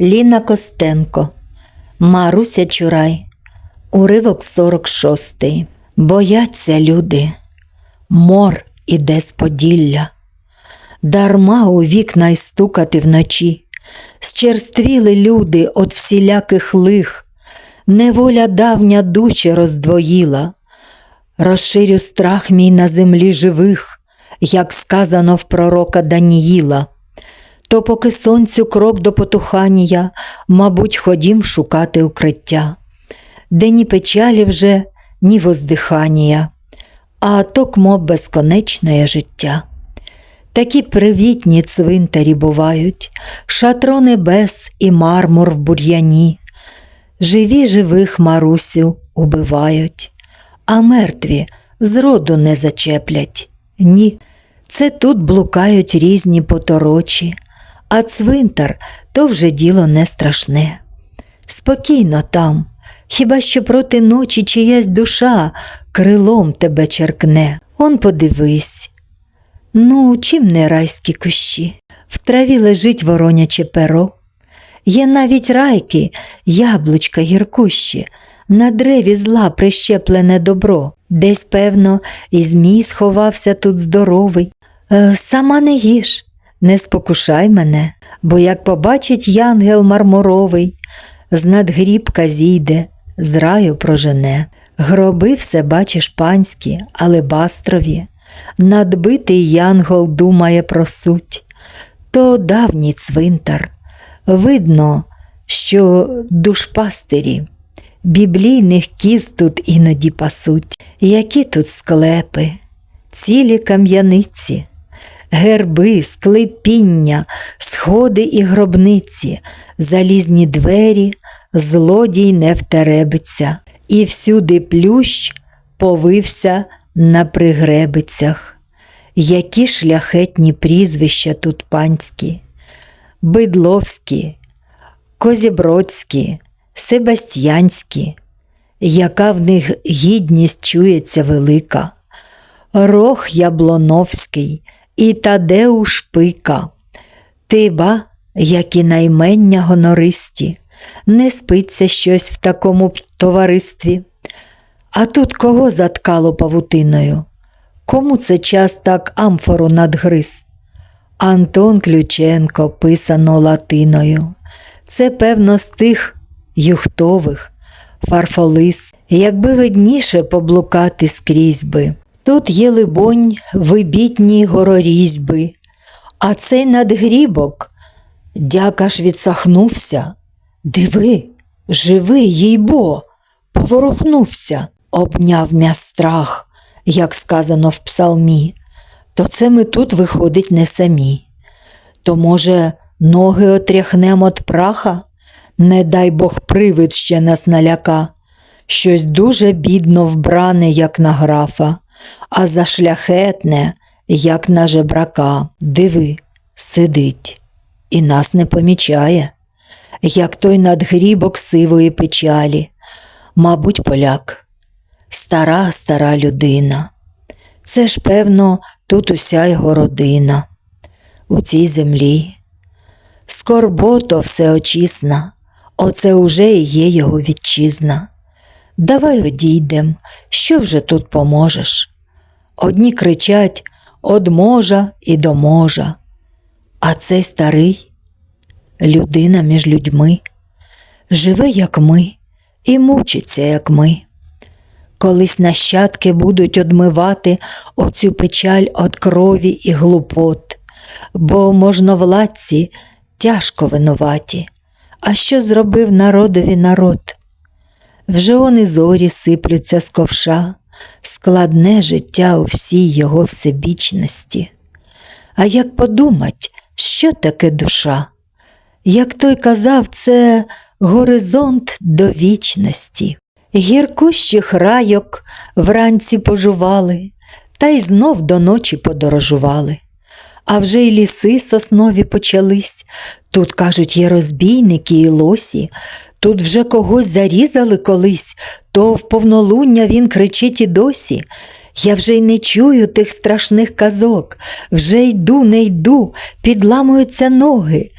Ліна Костенко, Маруся Чурай, уривок 46. Бояться люди, мор іде з Поділля. Дарма у вікна й стукати вночі. Зчерствіли люди от всіляких лих, неволя давня дуче роздвоїла. Розширю страх мій на землі живих, як сказано в пророка Даніїла. То поки сонцю крок до потухання, мабуть, ходім шукати укриття, де ні печалі вже, ні воздихання, а токмо безконечне життя. Такі привітні цвинтарі бувають, шатро небес і мармур в бур'яні. Живі живих Марусю убивають, а мертві зроду не зачеплять. Ні, це тут блукають різні поторочі, а цвинтар то вже діло не страшне. Спокійно там, хіба що проти ночі чиясь душа крилом тебе черкне. Он подивись. Ну, чим не райські кущі? В траві лежить вороняче перо. Є навіть райки, яблучка гіркущі, на древі зла прищеплене добро. Десь, певно, і змій сховався тут здоровий. Е, сама не їж, не спокушай мене, бо як побачить янгел мармуровий, з надгрібка зійде, з раю прожене. Гроби все бачиш панські, алебастрові, надбитий янгол думає про суть. То давній цвинтар. Видно, що душпастирі біблійних кіз тут іноді пасуть, які тут склепи, цілі кам'яниці, герби, склепіння, сходи і гробниці, залізні двері, злодій не втеребиться, і всюди плющ повився на пригребицях. Які шляхетні прізвища тут панські, Бидловські, Козібродські, Себастьянські, яка в них гідність чується велика, Рох Яблоновський і Тадеуш Пика, Тиба, які наймення гонористі, не спиться щось в такому товаристві. А тут кого заткало павутиною? Кому це час так амфору надгриз? Антон Ключенко писано латиною. Це, певно, з тих юхтових, фарфолис, якби видніше поблукати скрізь би. Тут є, либонь, вибітні горорізьби, а цей надгрібок, дяка ж відсахнувся. Диви, живий, їй бо, поворухнувся, обняв мя страх, як сказано в псалмі. То це ми тут виходить не самі. То, може, ноги отряхнем от праха? Не дай Бог привид ще нас наляка. Щось дуже бідно вбране, як на графа, а зашляхетне, як на жебрака. Диви, сидить і нас не помічає, як той надгрібок сивої печалі. Мабуть, поляк, стара, стара людина. Це ж, певно, тут уся його родина, у цій землі. Скорбото всеочисна, оце уже і є його вітчизна. Давай одійдем, що вже тут поможеш? Одні кричать од можа і до можа, а цей старий людина між людьми, живе, як ми, і мучиться, як ми. Колись нащадки будуть одмивати оцю печаль від крові і глупот, бо можновладці тяжко винуваті. А що зробив народові народ? Вже вони зорі сиплються з ковша, складне життя у всій його всебічності. А як подумать, що таке душа? Як той казав, це горизонт до вічності. Гіркущих райок вранці пожували, та й знов до ночі подорожували. А вже й ліси соснові почались. Тут, кажуть, є розбійники і лосі, тут вже когось зарізали колись, то в повнолуння він кричить і досі. Я вже й не чую тих страшних казок, вже йду, не йду, підламуються ноги.